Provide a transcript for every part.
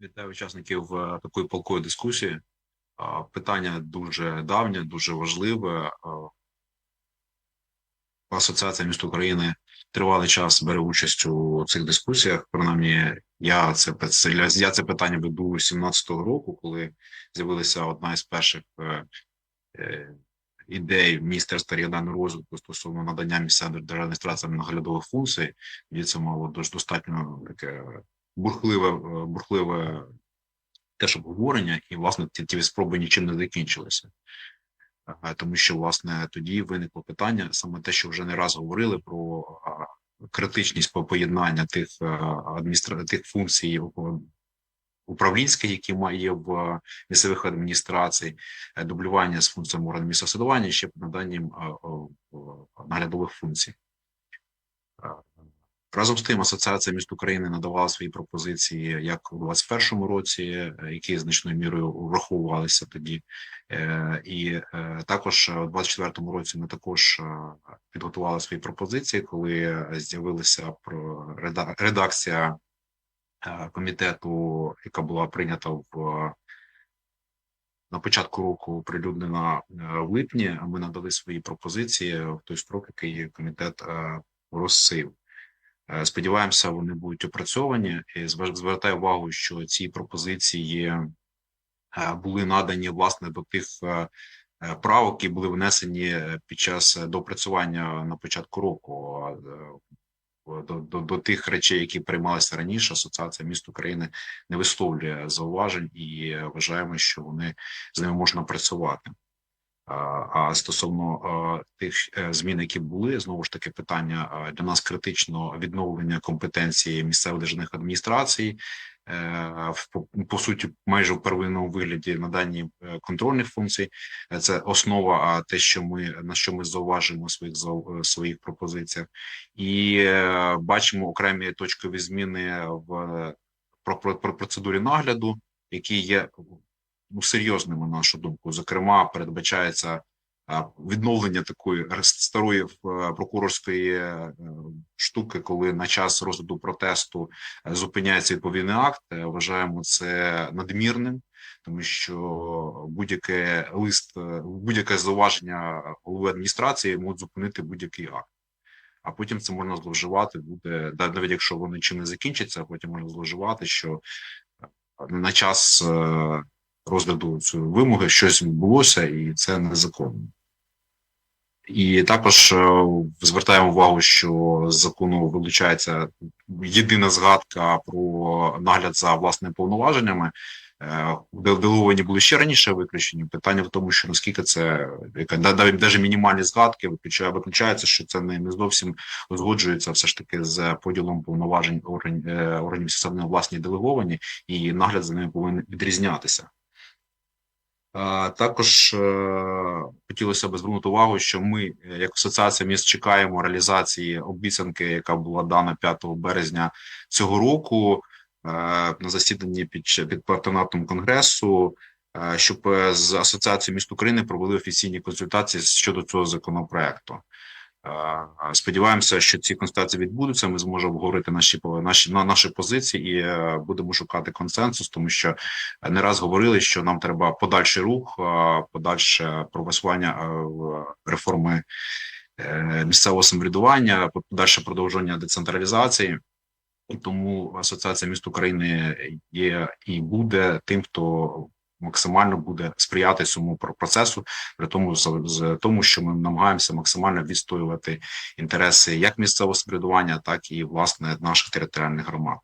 Вітаю учасників е, такої палкої дискусії. Питання дуже давнє, дуже важливе. Асоціація міст України тривалий час бере участь у цих дискусіях. Принаймні, я це я це питання веду з 17-го року, коли з'явилася одна із перших е, е, ідей Міністерства регіонального розвитку стосовно надання місцевим державним адміністраціям наглядових функцій. І це мало достатньо таке бурхливе, е, бурхливе теж обговорення, і власне ті, ті спроби нічим не закінчилися. Е, Тому що власне тоді виникло питання саме те, що вже не раз говорили про критичність по- поєднання тих е, адміністра... тих функцій управлінських, які має в місцевих адміністрацій, е, дублювання з функціями органів місцевого ще наданням е, е, наглядових функцій. Разом з тим, Асоціація міст України надавала свої пропозиції як у 2021 році, е, які значною мірою враховувалися тоді, Е, і е, також у 2024 році ми також підготували свої пропозиції, коли з'явилася про реда- редакція комітету, яка була прийнята в на початку року оприлюднена е, в липні. Ми надали свої пропозиції в той строк, який комітет розсив. Сподіваємося, вони будуть опрацьовані. І звер- звертаю увагу, що ці пропозиції е, були надані власне до тих е, е, правок, які були внесені е, під час е, доопрацювання на початку року. Е, До, до, до тих речей, які приймалися раніше, Асоціація міст України не висловлює зауважень і е, вважаємо, що вони з ними можна працювати. А стосовно е, тих е, змін, які були, знову ж таки питання е, для нас критично відновлення компетенції місцевих державних адміністрацій, в по, суті, майже в первинному вигляді наданні контрольних функцій. Це основа, а те, що ми на що ми зауважуємо своїх своїх пропозиціях, і бачимо окремі точкові зміни в про, про, про процедурі нагляду, які є ну, серйозними, на нашу думку. Зокрема, передбачається відновлення такої старої е, прокурорської е, штуки, коли на час розгляду протесту е, зупиняється відповідний акт. Вважаємо це надмірним, тому що будь-яке лист, будь-яке зауваження голови адміністрації можуть зупинити будь-який акт. А потім це можна зловживати буде навіть якщо вони чим не закінчаться, потім можна зловживати, що на час розгляду цієї вимоги щось відбулося, і це незаконно. І також е, звертаємо увагу, що з закону вилучається єдина згадка про нагляд за власними повноваженнями. Е, де делеговані були ще раніше виключені. Питання в тому, що наскільки це навіть мінімальні згадки виключає, виключається, що це не, не зовсім узгоджується все ж таки з поділом повноважень органів е, органів місцевої власні делеговані, і нагляд за ними повинен відрізнятися. Також е, хотілося б звернути увагу, що ми, е, як асоціація міст, чекаємо реалізації обіцянки, яка була дана 5 березня цього року е, на засіданні під під патронатом конгресу, щоб з асоціацією міст України провели офіційні консультації щодо цього законопроекту. Сподіваємося, що ці консультації відбудуться. Ми зможемо обговорити наші наші на наші позиції і е, будемо шукати консенсус, тому що не раз говорили, що нам треба подальший рух, подальше просування е, реформи е, місцевого самоврядування, подальше продовження децентралізації. І тому Асоціація міст України є і буде тим, хто максимально буде сприяти цьому про- процесу, при тому з, з тому, що ми намагаємося максимально відстоювати інтереси як місцевого самоврядування, так і власне наших територіальних громад.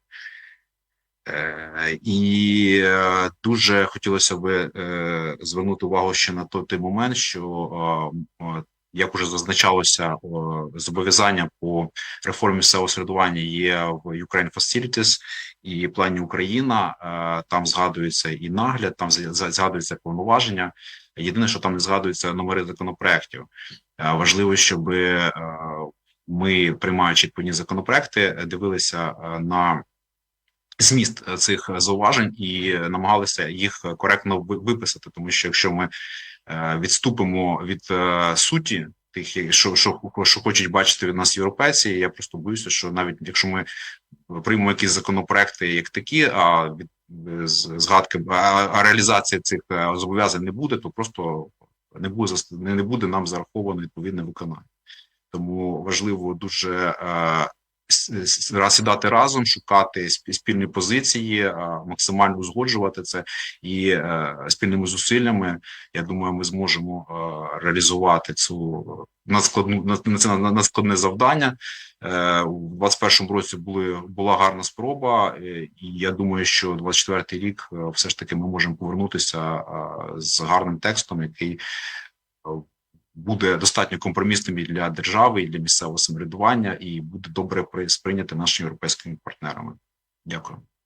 Е, І е, дуже хотілося би е, звернути увагу ще на той, момент, що як уже зазначалося, е, зобов'язання по реформі місцевого середування є в Ukraine Facilities і плані Україна. Е, Там згадується і нагляд, там згадується повноваження. Єдине, що там не згадуються номери законопроектів. Е, Важливо, щоб ми, приймаючи відповідні законопроекти, дивилися на зміст е, цих зауважень і намагалися їх коректно виписати, тому що якщо ми е, відступимо від е, суті тих, що, що, що хочуть бачити від нас європейці, я просто боюся, що навіть якщо ми приймемо якісь законопроекти як такі, а від згадки, а, а реалізації цих е, зобов'язань не буде, то просто не буде не буде нам зараховано відповідне виконання. Тому важливо дуже е, сідати разом, шукати сп- спільні позиції, е, максимально узгоджувати це і е, спільними зусиллями. Я думаю, ми зможемо е, реалізувати цю надскладну на це на- надскладне завдання. Е, У 21-му році були була гарна спроба, е, і я думаю, що 24-й рік е, все ж таки ми можемо повернутися е, з гарним текстом, який е, буде достатньо компромісним і для держави і для місцевого самоврядування, і буде добре при- сприйняти нашими європейськими партнерами. Дякую.